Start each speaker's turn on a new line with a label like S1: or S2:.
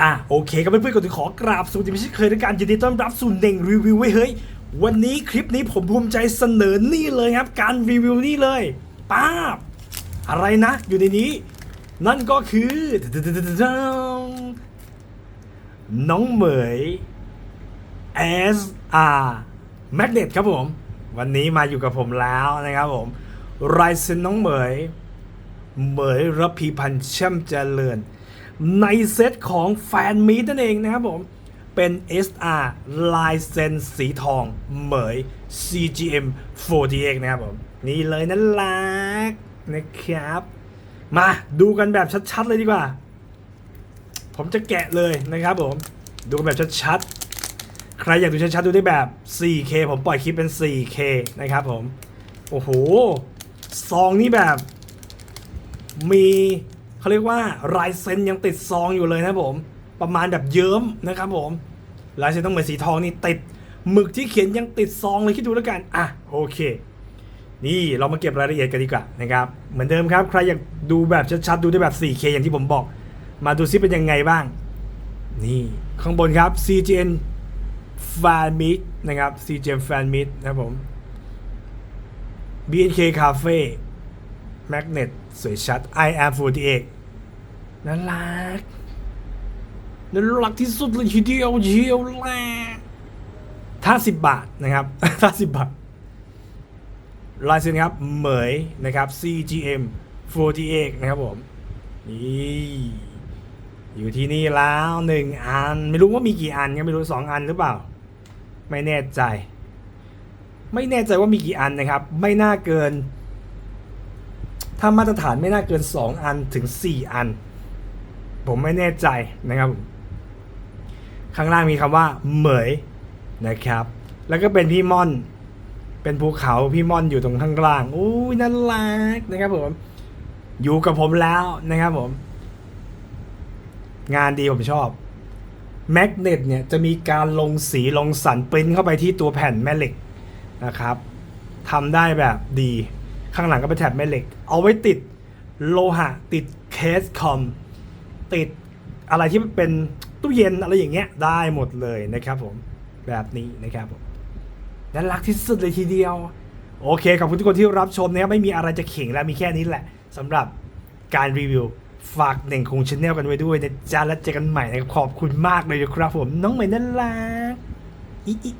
S1: อะโอเคก็เพื่อนๆก็ถือขอกราบสวัสดีไม่ใช่เคยในการยินดีต้อนรับสู่เน่งรีวิวไว้ยเฮ้ย วันนี้คลิปนี้ผมภูมิใจเสนอนี่เลยครับ การรีวิวนี่เลยป้าบอะไรนะ อยู่ในนี้ นั่นก็คือ น้องเหมย SR Magnet ครับผม วันนี้มาอยู่กับผมแล้วนะครับผมไรเซ็นน้องเหมย เหมยระพีพันธ์แช่มเจริญ ในเซตของแฟนมีตนั่นเองนะครับผม เป็น SR ลายเซนสีทอง เหมย CGM 48นะครับผม นี่เลยนั่นลักนะครับ มาดูกันแบบชัดๆเลยดีกว่า ผมจะแกะเลยนะครับผม ดูกันแบบชัดๆ ใครอยากดูชัดๆ ดูได้แบบ 4K ผมปล่อยคลิปเป็น 4K นะครับผม โอ้โห ซองนี่แบบมี เขาเรียกว่าลายเซ็นยังติดซองอยู่เลยนะผมประมาณแบบเยิ้มนะครับผมลายเซ็นต้องเหมือนสีทองนี่ติดหมึกที่เขียนยังติดซองเลยคิดดูแล้วกันอะโอเค นี่เรามาเก็บรายละเอียดกันดีกว่านะครับเหมือนเดิมครับใครอยากดูแบบชัดๆดูได้แบบ 4K อย่างที่ผมบอก มาดูซิเป็นยังไงบ้าง นี่ข้างบนครับ CGN Fan Meet นะครับ CGN Fan Meet นะครับผม BNK Cafe Magnet สวยชัด I am 48 น่ารักน่ารักที่สุดเลยทีเดียวเชียวแหละถ้าสิบบาทนะครับ ถ้าสิบบาทลายเซ็นครับ เหมยนะครับ CGM 48นะครับผม นี่อยู่ที่นี่แล้วหนึ่งอัน ไม่รู้ว่ามีกี่อันก็ไม่รู้สองอันหรือเปล่า ไม่แน่ใจ ไม่แน่ใจว่ามีกี่อันนะครับ ไม่น่าเกิน ถ้ามาตรฐานไม่น่าเกิน 2 อันถึง 4 อัน ผมไม่แน่ใจนะครับ ข้างล่างมีคำว่าเหมยนะครับ แล้วก็เป็นพี่ม่อน เป็นภูเขาพี่ม่อนอยู่ตรงข้างล่างอู้น่ารักนะครับผม อยู่กับผมแล้วนะครับผม งานดีผมชอบแมกเนตเนี่ยจะมีการลงสีลงสันปริ้นเข้าไปที่ตัวแผ่นแม่เหล็กนะครับทำได้แบบดี ข้างหลังก็เป็นแถบแม่เหล็ก เอาไว้ติดโลหะติดเคสคอม ติดอะไรที่เป็นตู้เย็นอะไรอย่างเงี้ยได้หมดเลยนะครับผมแบบนี้นะครับผมน่ารักที่สุดเลยทีเดียว โอเคขอบคุณทุกคนที่รับชมนะครับไม่มีอะไรจะเข่งแล้วมีแค่นี้แหละสำหรับการรีวิวฝากเน่งคงชาแนลกันไว้ด้วยนะจ๊ะแล้วเจอกันใหม่นะครับขอบคุณมากเลยครับผม น้องใหม่น่ารักอีอี